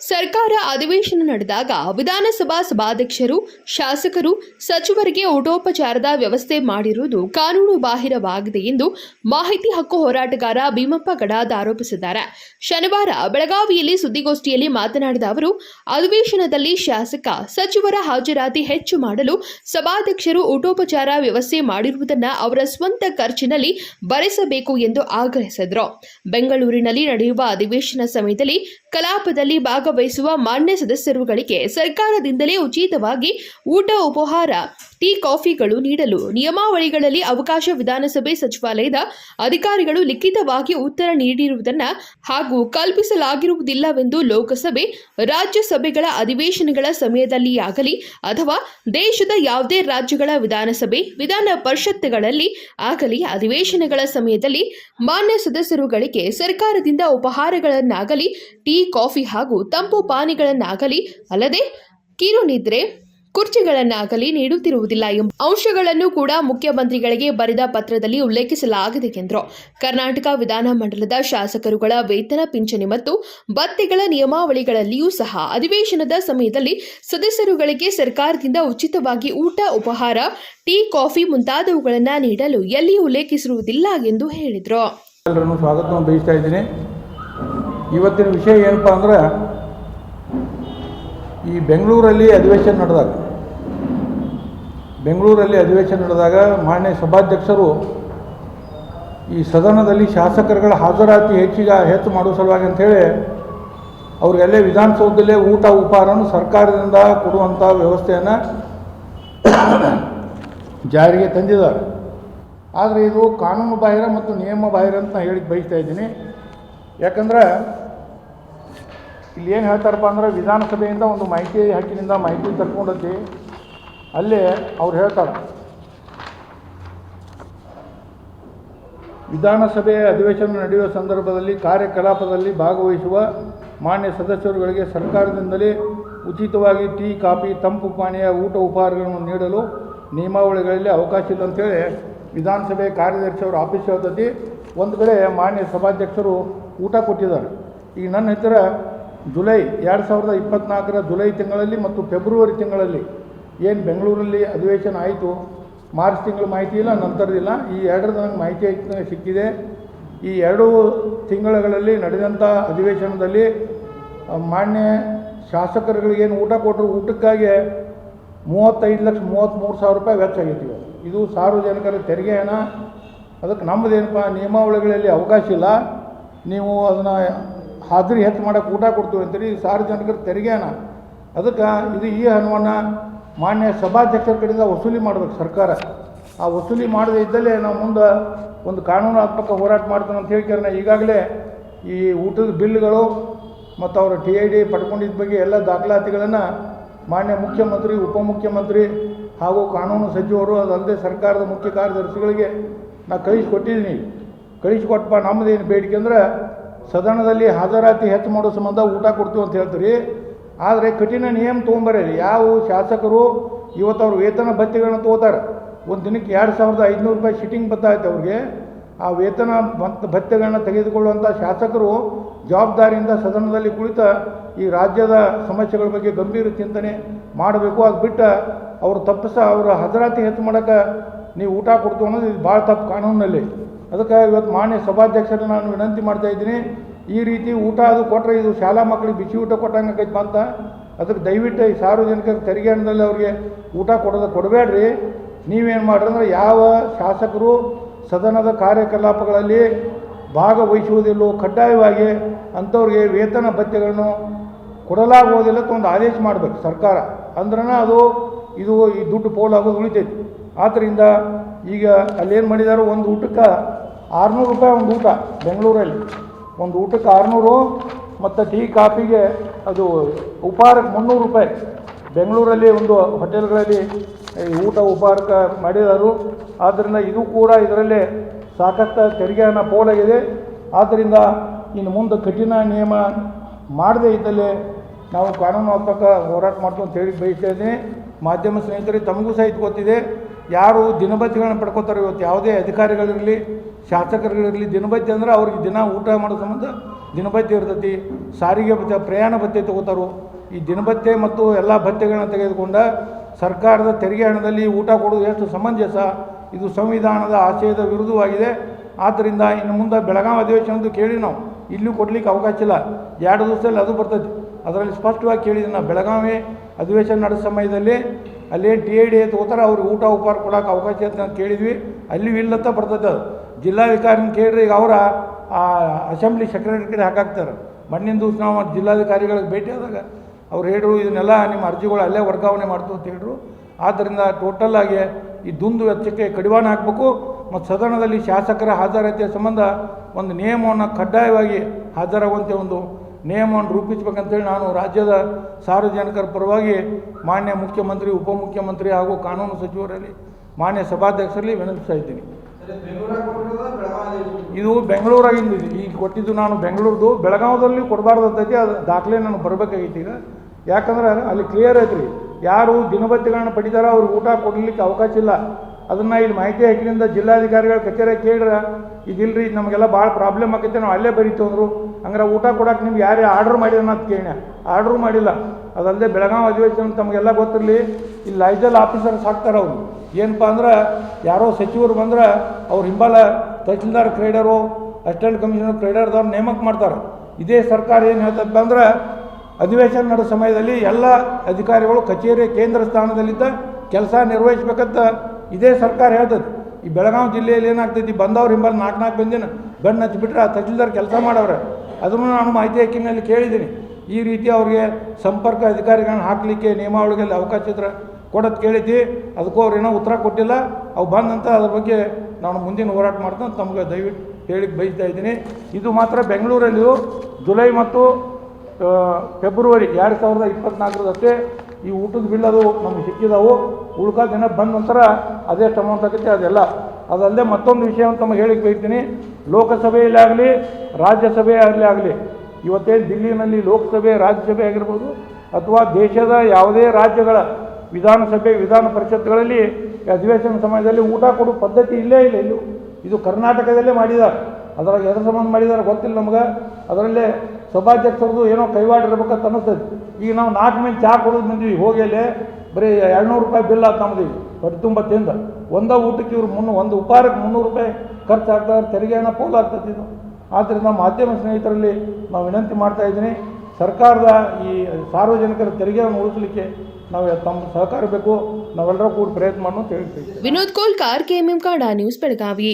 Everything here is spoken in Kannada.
ಸರ್ಕಾರ ಅಧಿವೇಶನ ನಡೆದಾಗ ವಿಧಾನಸಭಾ ಸಭಾಧ್ಯಕ್ಷರು, ಶಾಸಕರು, ಸಚಿವರಿಗೆ ಊಟೋಪಚಾರದ ವ್ಯವಸ್ಥೆ ಮಾಡಿರುವುದು ಕಾನೂನು ಬಾಹಿರವಾಗಿದೆ ಎಂದು ಮಾಹಿತಿ ಹಕ್ಕು ಹೋರಾಟಗಾರ ಭೀಮಪ್ಪ ಗಡಾದ್ ಆರೋಪಿಸಿದ್ದಾರೆ. ಶನಿವಾರ ಬೆಳಗಾವಿಯಲ್ಲಿ ಸುದ್ದಿಗೋಷ್ಠಿಯಲ್ಲಿ ಮಾತನಾಡಿದ ಅವರು, ಅಧಿವೇಶನದಲ್ಲಿ ಶಾಸಕ, ಸಚಿವರ ಹಾಜರಾತಿ ಹೆಚ್ಚು ಮಾಡಲು ಸಭಾಧ್ಯಕ್ಷರು ಊಟೋಪಚಾರ ವ್ಯವಸ್ಥೆ ಮಾಡಿರುವುದನ್ನು ಅವರ ಸ್ವಂತ ಖರ್ಚಿನಲ್ಲಿ ಭರಿಸಬೇಕು ಎಂದು ಆಗ್ರಹಿಸಿದರು. ಬೆಂಗಳೂರಿನಲ್ಲಿ ನಡೆಯುವ ಅಧಿವೇಶನ ಸಮಯದಲ್ಲಿ ಕಲಾಪದಲ್ಲಿ ಭಾಗವಹಿಸುವ ಮಾನ್ಯ ಸದಸ್ಯರುಗಳಿಗೆ ಸರ್ಕಾರದಿಂದಲೇ ಉಚಿತವಾಗಿ ಊಟ ಉಪಹಾರ ಟೀ ಕಾಫಿಗಳು ನೀಡಲು ನಿಯಮಾವಳಿಗಳಲ್ಲಿ ಅವಕಾಶ ವಿಧಾನಸಭೆ ಸಚಿವಾಲಯದ ಅಧಿಕಾರಿಗಳು ಲಿಖಿತವಾಗಿ ಉತ್ತರ ನೀಡಿರುವುದನ್ನು ಹಾಗೂ ಕಲ್ಪಿಸಲಾಗಿರುವುದಿಲ್ಲವೆಂದು ಲೋಕಸಭೆ, ರಾಜ್ಯಸಭೆಗಳ ಅಧಿವೇಶನಗಳ ಸಮಯದಲ್ಲಿಯಾಗಲಿ ಅಥವಾ ದೇಶದ ಯಾವುದೇ ರಾಜ್ಯಗಳ ವಿಧಾನಸಭೆ, ವಿಧಾನ ಪರಿಷತ್ತುಗಳಲ್ಲಿ ಆಗಲಿ ಅಧಿವೇಶನಗಳ ಸಮಯದಲ್ಲಿ ಮಾನ್ಯ ಸದಸ್ಯರುಗಳಿಗೆ ಸರ್ಕಾರದಿಂದ ಉಪಹಾರಗಳನ್ನಾಗಲಿ, ಟೀ, ಕಾಫಿ ಹಾಗೂ ತಂಪು ಪಾನಿಗಳನ್ನಾಗಲಿ ಅಲ್ಲದೆ ಕಿರುನಿದ್ರೆ ಕುರ್ಚಿಗಳನ್ನಾಗಲಿ ನೀಡುತ್ತಿರುವುದಿಲ್ಲ ಎಂಬ ಅಂಶಗಳನ್ನು ಕೂಡ ಮುಖ್ಯಮಂತ್ರಿಗಳಿಗೆ ಬರೆದ ಪತ್ರದಲ್ಲಿ ಉಲ್ಲೇಖಿಸಲಾಗಿದೆ ಎಂದರು ಕರ್ನಾಟಕ ವಿಧಾನಮಂಡಲದ ಶಾಸಕರುಗಳ ವೇತನ, ಪಿಂಚಣಿ ಮತ್ತು ಭತ್ತೆಗಳ ನಿಯಮಾವಳಿಗಳಲ್ಲಿಯೂ ಸಹ ಅಧಿವೇಶನದ ಸಮಯದಲ್ಲಿ ಸದಸ್ಯರುಗಳಿಗೆ ಸರ್ಕಾರದಿಂದ ಉಚಿತವಾಗಿ ಊಟ, ಉಪಹಾರ, ಟೀ, ಕಾಫಿ ಮುಂತಾದವುಗಳನ್ನು ನೀಡಲು ಎಲ್ಲಿ ಉಲ್ಲೇಖಿಸಿರುವುದಿಲ್ಲ ಎಂದು ಹೇಳಿದರು. ಸ್ವಾಗತವನ್ನು ಬಯಸ್ತಾ ಇವತ್ತಿನ ವಿಷಯ ಏನಪ್ಪ ಅಂದ್ರೆ ಈ ಬೆಂಗಳೂರಲ್ಲಿ ಅಧಿವೇಶನ ನಡೆದಾಗ ಬೆಂಗಳೂರಲ್ಲಿ ಅಧಿವೇಶನ ನಡೆದಾಗ ಮಾನ್ಯ ಸಭಾಧ್ಯಕ್ಷರು ಈ ಸದನದಲ್ಲಿ ಶಾಸಕರುಗಳ ಹಾಜರಾತಿ ಹೆಚ್ಚಿಗೆ ಹೆಚ್ಚು ಮಾಡುವ ಸಲುವಾಗಿ ಅಂಥೇಳಿ ಅವರಿಗೆಲ್ಲೇ ವಿಧಾನಸೌಧದಲ್ಲೇ ಊಟ ಉಪಹಾರವನ್ನು ಸರ್ಕಾರದಿಂದ ಕೊಡುವಂಥ ವ್ಯವಸ್ಥೆಯನ್ನು ಜಾರಿಗೆ ತಂದಿದ್ದಾರೆ. ಆದರೆ ಇದು ಕಾನೂನು ಬಾಹಿರ ಮತ್ತು ನಿಯಮ ಬಾಹಿರ ಅಂತ ನಾನು ಹೇಳಿ ಬಯಸ್ತಾ ಇದ್ದೀನಿ. ಯಾಕಂದ್ರೆ ಇಲ್ಲಿ ಏನು ಹೇಳ್ತಾರಪ್ಪ ಅಂದ್ರೆ ವಿಧಾನಸಭೆಯಿಂದ ಒಂದು ಮಾಹಿತಿ ಹಕ್ಕಿನಿಂದ ಮಾಹಿತಿ ತಕ್ಕೊಂಡೈತಿ ಅಲ್ಲಿ ಅವ್ರು ಹೇಳ್ತಾರೆ. ವಿಧಾನಸಭೆಯ ಅಧಿವೇಶನ ನಡೆಯುವ ಸಂದರ್ಭದಲ್ಲಿ ಕಾರ್ಯಕಲಾಪದಲ್ಲಿ ಭಾಗವಹಿಸುವ ಮಾನ್ಯ ಸದಸ್ಯರುಗಳಿಗೆ ಸರ್ಕಾರದಿಂದಲೇ ಉಚಿತವಾಗಿ ಟೀ, ಕಾಫಿ, ತಂಪು ಪಾನೀಯ, ಊಟ ಉಪಹಾರಗಳನ್ನು ನೀಡಲು ನಿಯಮಾವಳಿಗಳಲ್ಲಿ ಅವಕಾಶ ಇಲ್ಲ ಅಂತೇಳಿ ವಿಧಾನಸಭೆ ಕಾರ್ಯದರ್ಶಿ ಅವರ ಆಫೀಸ್ ಹೇಳ್ತತಿ. ಒಂದು ಕಡೆ ಮಾನ್ಯ ಸಭಾಧ್ಯಕ್ಷರು ಊಟ ಕೊಟ್ಟಿದ್ದಾರೆ. ಈಗ ನನ್ನ ಹತ್ತಿರ ಜುಲೈ ಎರಡು ಸಾವಿರದ ಇಪ್ಪತ್ತ್ನಾಲ್ಕರ ಜುಲೈ ತಿಂಗಳಲ್ಲಿ ಮತ್ತು ಫೆಬ್ರವರಿ ತಿಂಗಳಲ್ಲಿ ಏನು ಬೆಂಗಳೂರಲ್ಲಿ ಅಧಿವೇಶನ ಆಯಿತು, ಮಾರ್ಚ್ ತಿಂಗಳು ಮಾಹಿತಿ ಇಲ್ಲ ನಂತರದಿಲ್ಲ ಈ ಎರಡರದ ನನಗೆ ಮಾಹಿತಿ ಸಿಕ್ಕಿದೆ. ಈ ಎರಡು ತಿಂಗಳುಗಳಲ್ಲಿ ನಡೆದಂಥ ಅಧಿವೇಶನದಲ್ಲಿ ಮಾನ್ಯ ಶಾಸಕರುಗಳಿಗೇನು ಊಟ ಕೊಟ್ಟರು, ಊಟಕ್ಕಾಗಿ ಮೂವತ್ತೈದು ಲಕ್ಷ ಮೂವತ್ತ್ಮೂರು ಸಾವಿರ ರೂಪಾಯಿ ವೆಚ್ಚ ಆಗೈತಿ ಇದು ಸಾರ್ವಜನಿಕರ ತೆರಿಗೆ ಹಣ. ಅದಕ್ಕೆ ನಮ್ಮದೇನಪ್ಪ ನಿಯಮಾವಳಿಗಳಲ್ಲಿ ಅವಕಾಶ ಇಲ್ಲ. ನೀವು ಅದನ್ನು ಹಾಜರಿ ಹೆಚ್ಚು ಮಾಡೋಕ್ಕೆ ಊಟ ಕೊಡ್ತೀವಿ ಅಂತೀರಿ ಸಾರ್ವಜನಿಕರ ತೆರಿಗೆ ಹಣ. ಅದಕ್ಕೆ ಇದು ಈ ಹಣವನ್ನು ಮಾನ್ಯ ಸಭಾಧ್ಯಕ್ಷರ ಕಡೆಯಿಂದ ವಸೂಲಿ ಮಾಡಬೇಕು ಸರ್ಕಾರ. ಆ ವಸೂಲಿ ಮಾಡದೇ ಇದ್ದಲ್ಲೇ ನಾವು ಮುಂದೆ ಒಂದು ಕಾನೂನಾತ್ಮಕ ಹೋರಾಟ ಮಾಡ್ತೇನೆ ಅಂತ ಹೇಳ್ತಾರೆ ಈಗಾಗಲೇ ಈ ಊಟದ ಬಿಲ್ಗಳು ಮತ್ತು ಅವರ ಟಿ ಐ ಡಿ ಪಡ್ಕೊಂಡಿದ್ದ ಬಗ್ಗೆ ಎಲ್ಲ ದಾಖಲಾತಿಗಳನ್ನು ಮಾನ್ಯ ಮುಖ್ಯಮಂತ್ರಿ ಉಪಮುಖ್ಯಮಂತ್ರಿ ಹಾಗೂ ಕಾನೂನು ಸಚಿವರು ಅದಲ್ಲದೆ ಸರ್ಕಾರದ ಮುಖ್ಯ ಕಾರ್ಯದರ್ಶಿಗಳಿಗೆ ನಾ ಕಳಿಸ್ಕೊಟ್ಟಿದ್ದೀನಿ. ಕಳಿಸ್ಕೊಟ್ಟಪ್ಪ ನಮ್ಮದೇನು ಬೇಡಿಕೆ ಅಂದ್ರೆ ಸದನದಲ್ಲಿ ಹಾಜರಾತಿ ಹೆಚ್ಚು ಮಾಡೋ ಸಂಬಂಧ ಊಟ ಕೊಡ್ತೀವಿ ಅಂತ ಹೇಳ್ತೀರಿ. ಆದರೆ ಕಠಿಣ ನಿಯಮ ತೊಗೊಂಬರ್ರಿ. ಯಾವ ಶಾಸಕರು ಇವತ್ತು ಅವ್ರ ವೇತನ ಭತ್ಯೆಗಳನ್ನು ತೊಗೋತಾರೆ? ಒಂದು ದಿನಕ್ಕೆ ಎರಡು ಸಾವಿರದ ಐದುನೂರು ರೂಪಾಯಿ ಶಿಟ್ಟಿಂಗ್ ಬತ್ತಾಯ್ತು ಅವ್ರಿಗೆ. ಆ ವೇತನ ಮತ್ತು ಭತ್ಯೆಗಳನ್ನ ತೆಗೆದುಕೊಳ್ಳುವಂಥ ಶಾಸಕರು ಜವಾಬ್ದಾರಿಯಿಂದ ಸದನದಲ್ಲಿ ಕುಳಿತ ಈ ರಾಜ್ಯದ ಸಮಸ್ಯೆಗಳ ಬಗ್ಗೆ ಗಂಭೀರ ಚಿಂತನೆ ಮಾಡಬೇಕು. ಅದು ಬಿಟ್ಟು ಅವರು ತಪ್ಪಿಸ, ಅವರ ಹಜರಾತಿ ಹೆಚ್ಚು ಮಾಡೋಕ್ಕೆ ನೀವು ಊಟ ಕೊಡ್ತು ಅನ್ನೋದು ಇದು ಭಾಳ ತಪ್ಪು ಕಾನೂನಿನಲ್ಲಿ. ಅದಕ್ಕೆ ಇವತ್ತು ಮಾನ್ಯ ಸಭಾಧ್ಯಕ್ಷರನ್ನ ನಾನು ವಿನಂತಿ ಮಾಡ್ತಾ ಇದ್ದೀನಿ. ಈ ರೀತಿ ಊಟ ಅದು ಕೊಟ್ಟರೆ ಇದು ಶಾಲಾ ಮಕ್ಕಳಿಗೆ ಬಿಸಿ ಊಟ ಕೊಟ್ಟಂಗೆ ಆಗೈತೆ ಬಂತ. ಅದಕ್ಕೆ ದಯವಿಟ್ಟು ಈ ಸಾರ್ವಜನಿಕ ತೆರಿಗೆ ಹಣದಲ್ಲಿ ಅವ್ರಿಗೆ ಊಟ ಕೊಡೋದು ಕೊಡಬೇಡ್ರಿ. ನೀವೇನು ಮಾಡ್ರಿ ಅಂದ್ರೆ ಯಾವ ಶಾಸಕರು ಸದನದ ಕಾರ್ಯಕಲಾಪಗಳಲ್ಲಿ ಭಾಗವಹಿಸುವುದಿಲ್ಲೋ ಕಡ್ಡಾಯವಾಗಿ ಅಂಥವ್ರಿಗೆ ವೇತನ ಭತ್ಯೆಗಳನ್ನು ಕೊಡಲಾಗುವುದಿಲ್ಲ ಒಂದು ಆದೇಶ ಮಾಡಬೇಕು ಸರ್ಕಾರ. ಅಂದ್ರೆ ಅದು ಇದು ಈ ದುಡ್ಡು ಪೋಲಾಗೋದು ಉಳಿತೈತಿ. ಆದ್ದರಿಂದ ಈಗ ಅಲ್ಲೇನು ಮಾಡಿದಾರೋ ಒಂದು ಊಟಕ್ಕೆ ಆರುನೂರು ರೂಪಾಯಿ ಒಂದು ಊಟ ಬೆಂಗಳೂರಲ್ಲಿ. ಒಂದು ಊಟಕ್ಕೆ ಆರುನೂರು, ಮತ್ತು ಟೀ, ಕಾಫಿಗೆ ಅದು ಉಪಹಾರಕ್ಕೆ ಮುನ್ನೂರು ರೂಪಾಯಿ. ಬೆಂಗಳೂರಲ್ಲಿ ಒಂದು ಹೋಟೆಲ್ಗಳಲ್ಲಿ ಊಟ ಉಪಹಾರಕ್ಕೆ ಮಾಡಿದರು. ಆದ್ದರಿಂದ ಇದು ಕೂಡ ಇದರಲ್ಲೇ ಸಾಕಷ್ಟು ತೆರಿಗೆಯನ್ನು ಪೋಲಾಗಿದೆ. ಆದ್ದರಿಂದ ಇನ್ನು ಮುಂದೆ ಕಠಿಣ ನಿಯಮ ಮಾಡದೇ ಇದ್ದಲ್ಲಿ ನಾವು ಕಾನೂನಾತ್ಮಕ ಹೋರಾಟ ಮಾಡ್ತೀವಿ ಅಂತ ಹೇಳಿ ಬಯಸ್ತಾ ಮಾಧ್ಯಮ ಸ್ನೇಹಿತರಿಗೆ ತಮಗೂ ಸಹ ಇದು ಗೊತ್ತಿದೆ. ಯಾರು ದಿನಬತ್ತಿಗಳನ್ನು ಪಡ್ಕೋತಾರೆ ಇವತ್ತು ಯಾವುದೇ ಅಧಿಕಾರಿಗಳಿರಲಿ ಶಾಸಕರುಗಳಿರಲಿ ದಿನಭತ್ಯ ಅಂದ್ರೆ ಅವ್ರಿಗೆ ದಿನ ಊಟ ಮಾಡೋ ಸಂಬಂಧ ದಿನಭತ್ಯೆ ಇರ್ತೈತಿ. ಸಾರಿಗೆ ಭತ್ಯೆ, ಪ್ರಯಾಣ ಭತ್ಯೆ ತಗೋತಾರೋ, ಈ ದಿನಭತ್ಯೆ ಮತ್ತು ಎಲ್ಲ ಭತ್ಯೆಗಳನ್ನ ತೆಗೆದುಕೊಂಡ ಸರ್ಕಾರದ ತೆರಿಗೆ ಹಣದಲ್ಲಿ ಊಟ ಕೊಡೋದು ಎಷ್ಟು ಸಮಂಜಸ, ಇದು ಸಂವಿಧಾನದ ಆಶಯದ ವಿರುದ್ಧವಾಗಿದೆ. ಆದ್ದರಿಂದ ಇನ್ನು ಮುಂದೆ ಬೆಳಗಾವಿ ಅಧಿವೇಶನದ್ದು ಕೇಳಿ ನಾವು. ಇಲ್ಲೂ ಕೊಡ್ಲಿಕ್ಕೆ ಅವಕಾಶ ಇಲ್ಲ. ಎರಡು ದಿವಸದಲ್ಲಿ ಅದು ಬರ್ತದೆ ಅದರಲ್ಲಿ ಸ್ಪಷ್ಟವಾಗಿ ಕೇಳಿದ್ದೀನಿ ನಾವು ಬೆಳಗಾವಿ ಅಧಿವೇಶನ ನಡೆಸೋ ಸಮಯದಲ್ಲಿ ಅಲ್ಲೇನು ಟಿ ಐ ಡಿ ತಗೋತಾರೆ, ಅವ್ರಿಗೆ ಊಟ ಉಪಹಾರ ಕೊಡೋಕೆ ಅವಕಾಶ ಅಂತ ಕೇಳಿದ್ವಿ. ಅಲ್ಲಿ ಇಲ್ಲತ್ತ ಬರ್ತದೆ ಅದು. ಜಿಲ್ಲಾಧಿಕಾರಿನ ಕೇಳ್ರಿ, ಈಗ ಅವರ ಆ ಅಸೆಂಬ್ಲಿ ಸೆಕ್ರೆಟರಿ ಕಡೆ ಹಾಕಾಕ್ತಾರೆ. ಮಣ್ಣಿನ ದಿವಸ ನಾವು ಜಿಲ್ಲಾಧಿಕಾರಿಗಳಿಗೆ ಭೇಟಿ ಆದಾಗ ಅವ್ರು ಹೇಳಿದ್ರು ಇದನ್ನೆಲ್ಲ ನಿಮ್ಮ ಅರ್ಜಿಗಳು ಅಲ್ಲೇ ವರ್ಗಾವಣೆ ಮಾಡ್ತು ಅಂತ ಹೇಳಿದ್ರು ಆದ್ದರಿಂದ ಆಗಿ ಈ ದುಂದು ವೆಚ್ಚಕ್ಕೆ ಕಡಿವಾಣ ಹಾಕಬೇಕು ಮತ್ತು ಸದನದಲ್ಲಿ ಶಾಸಕರ ಹಾಜರಾತಿಯ ಸಂಬಂಧ ಒಂದು ನಿಯಮವನ್ನು ಕಡ್ಡಾಯವಾಗಿ ಹಾಜರಾಗುವಂತೆ ಒಂದು ನಿಯಮವನ್ನು ರೂಪಿಸಬೇಕಂತೇಳಿ ನಾನು ರಾಜ್ಯದ ಸಾರ್ವಜನಿಕರ ಪರವಾಗಿ ಮಾನ್ಯ ಮುಖ್ಯಮಂತ್ರಿ, ಉಪಮುಖ್ಯಮಂತ್ರಿ ಹಾಗೂ ಕಾನೂನು ಸಚಿವರಲ್ಲಿ, ಮಾನ್ಯ ಸಭಾಧ್ಯಕ್ಷರಲ್ಲಿ ವಿನಂತಿಸ್ತಾ ಇದ್ದೀನಿ. ಇದು ಬೆಂಗಳೂರಾಗಿಂದ ಈಗ ಕೊಟ್ಟಿದ್ದು ನಾನು ಬೆಂಗಳೂರದು. ಬೆಳಗಾವದಲ್ಲಿ ಅಂತೈತಿ ಅದು ದಾಖಲೆ ನನಗೆ ಬರಬೇಕಾಗಿತ್ತು ಈಗ. ಯಾಕಂದ್ರೆ ಅಲ್ಲಿ ಕ್ಲಿಯರ್ ಐತ್ರಿ. ಯಾರು ದಿನಬತ್ತಿಗಳನ್ನ ಪಡಿತಾರೋ ಅವ್ರಿಗೆ ಊಟ ಕೊಡಲಿಕ್ಕೆ ಅವಕಾಶ ಇಲ್ಲ. ಅದನ್ನು ಇಲ್ಲಿ ಮಾಹಿತಿ ಹಾಕಿದ್ರಿಂದ ಜಿಲ್ಲಾಧಿಕಾರಿಗಳ ಕಚೇರಿ ಕೇಳಿದ್ರೆ, ಇದಿಲ್ರಿ ಇದು ನಮಗೆಲ್ಲ ಭಾಳ ಪ್ರಾಬ್ಲಮ್ ಆಕೈತೆ, ನಾವು ಅಲ್ಲೇ ಬರೀತು ಅಂದರು. ಹಂಗಾರೆ ಊಟ ಕೊಡಕ್ಕೆ ನಿಮ್ಗೆ ಯಾರೇ ಆರ್ಡ್ರ್ ಮಾಡಿದ ಅಂತ ಕೇಳಿ ಆರ್ಡ್ರು ಮಾಡಿಲ್ಲ. ಅದಲ್ಲದೆ ಬೆಳಗಾವಿ ಅಧಿವೇಶನ ತಮಗೆಲ್ಲ ಗೊತ್ತಿರಲಿ, ಇಲ್ಲಿ ಲೈಜಲ್ ಆಫೀಸರ್ಸ್ ಹಾಕ್ತಾರೆ ಅವರು. ಏನಪ್ಪ ಅಂದ್ರೆ ಯಾರೋ ಸಚಿವರು ಬಂದ್ರೆ ಅವ್ರ ಹಿಂಬಾಲ ತಹಸೀಲ್ದಾರ್ ಕ್ರೀಡರು, ಅಸಿಸ್ಟೆಂಟ್ ಕಮಿಷನರ್, ಕ್ರೀಡರ್ದವ್ರು ನೇಮಕ ಮಾಡ್ತಾರೆ. ಇದೇ ಸರ್ಕಾರ ಏನು ಹೇಳ್ತಪ್ಪ ಅಂದ್ರೆ ಅಧಿವೇಶನ ನಡೆಸೋ ಸಮಯದಲ್ಲಿ ಎಲ್ಲ ಅಧಿಕಾರಿಗಳು, ಕಚೇರಿ, ಕೇಂದ್ರ ಸ್ಥಾನದಲ್ಲಿದ್ದ ಕೆಲಸ ನಿರ್ವಹಿಸ್ಬೇಕಂತ ಇದೇ ಸರ್ಕಾರ ಹೇಳ್ತದೆ ಈ ಬೆಳಗಾವಿ ಜಿಲ್ಲೆಯಲ್ಲಿ ಏನಾಗ್ತೈತಿ, ಬಂದವ್ರು ಹಿಂಬಲ್ ನಾಲ್ಕು ನಾಲ್ಕು ಬಂದಿನ ಗಣ್ಣು ಹಚ್ಚಿಬಿಟ್ರೆ ಆ ತಹಸೀಲ್ದಾರ್ ಕೆಲಸ ಮಾಡವ್ರೆ. ಅದನ್ನು ನಾನು ಮಾಹಿತಿ ಹಕ್ಕಿನಲ್ಲಿ ಕೇಳಿದ್ದೀನಿ. ಈ ರೀತಿ ಅವ್ರಿಗೆ ಸಂಪರ್ಕ ಅಧಿಕಾರಿಗಳನ್ನ ಹಾಕಲಿಕ್ಕೆ ನಿಯಮಾವಳಿಗಳಲ್ಲಿ ಅವಕಾಶ ಇದ್ರೆ ಕೊಡೋದು ಕೇಳಿದ್ವಿ ಅದಕ್ಕೂ ಅವ್ರು ಏನೋ ಉತ್ತರ ಕೊಟ್ಟಿಲ್ಲ. ಅವು ಬಂದಂತ ಅದ್ರ ಬಗ್ಗೆ ನಾನು ಮುಂದಿನ ಹೋರಾಟ ಮಾಡ್ತಾ ತಮಗೆ ದಯವಿಟ್ಟು ಹೇಳಿ ಬಯಸ್ತಾ ಇದ್ದೀನಿ. ಇದು ಮಾತ್ರ ಬೆಂಗಳೂರಲ್ಲಿಯೂ ಜುಲೈ ಮತ್ತು ಫೆಬ್ರವರಿ ಎರಡು ಸಾವಿರದ ಇಪ್ಪತ್ನಾಲ್ಕರದಷ್ಟೇ ಈ ಊಟದ ಬಿಲ್ ಅದು ನಮ್ಗೆ ಸಿಕ್ಕಿದಾವು. ಉಳ್ಕಾ ದಿನ ಬಂದ ನಂತರ ಅದೇ ಅಮೌಂಟ್ ಆಗುತ್ತೆ, ಅದೆಲ್ಲ. ಅದಲ್ಲದೆ ಮತ್ತೊಂದು ವಿಷಯವನ್ನು ತಮಗೆ ಹೇಳಿಕ್ಕೆ ಬೈತೀನಿ ಲೋಕಸಭೆಯಲ್ಲಿ ಆಗಲಿ ರಾಜ್ಯಸಭೆಯಲ್ಲಿ ಆಗಲಿ, ಇವತ್ತೇ ದಿಲ್ಲಿನಲ್ಲಿ ಲೋಕಸಭೆ, ರಾಜ್ಯಸಭೆ ಆಗಿರ್ಬೋದು, ಅಥವಾ ದೇಶದ ಯಾವುದೇ ರಾಜ್ಯಗಳ ವಿಧಾನಸಭೆ, ವಿಧಾನ ಪರಿಷತ್ಗಳಲ್ಲಿ ಅಧಿವೇಶನ ಸಮಯದಲ್ಲಿ ಊಟ ಕೊಡೋ ಪದ್ಧತಿ ಇಲ್ಲೇ ಇಲ್ಲ ಇಲ್ಲೂ. ಇದು ಕರ್ನಾಟಕದಲ್ಲೇ ಮಾಡಿದ್ದಾರೆ ಅದರಾಗ ಎದ್ರ ಸಂಬಂಧ ಮಾಡಿದ್ದಾರೆ ಗೊತ್ತಿಲ್ಲ ನಮ್ಗೆ. ಅದರಲ್ಲೇ ಸಭಾಧ್ಯಕ್ಷರದು ಏನೋ ಕೈವಾಡ ಇರ್ಬೇಕಂತ ಅನ್ನಿಸ್ತದೆ. ಈಗ ನಾವು ನಾಲ್ಕು ಮಂದಿ ಚಹಾ ಕೊಡೋದು ಬಂದ್ವಿ. ಹೋಗಿ ಅಲ್ಲಿ ಬರೀ ಎರಡುನೂರು ರೂಪಾಯಿ ಬಿಲ್ ಅಂತ ನಮ್ದು ಹೊಟ್ಟೆ ತುಂಬ ತಿಂದ. ಒಂದ ಊಟಕ್ಕೆ ಇವ್ರು ಮುನ್ನೂ, ಒಂದು ಉಪಹಾರಕ್ಕೆ ಮುನ್ನೂರು ರೂಪಾಯಿ ಖರ್ಚು ತೆರಿಗೆಯನ್ನು ತೆರಿಗೆ ಹಣ ಪೋಲ್ ಆಗ್ತದೆ ಇದು. ಆದ್ದರಿಂದ ಮಾಧ್ಯಮ ಸ್ನೇಹಿತರಲ್ಲಿ ನಾವು ವಿನಂತಿ ಮಾಡ್ತಾ ಇದ್ದೀನಿ. ಸರ್ಕಾರದ ಈ ಸಾರ್ವಜನಿಕರ ತೆರಿಗೆಯನ್ನು ಉಳಿಸಲಿಕ್ಕೆ ನಾವು ತಮ್ಮ ಸಹಕಾರ ಬೇಕು. ನಾವೆಲ್ಲರೂ ಕೂಡ ಪ್ರಯತ್ನ ಮಾಡೋಣ ಅಂತ ಹೇಳ್ತೀವಿ. ವಿನೋದ್ ಕೋಲ್ಕಾರ್ ಕೆಎಂಎಂ ಕಾಡ ನ್ಯೂಸ್ ಬೆಳಗಾವಿ.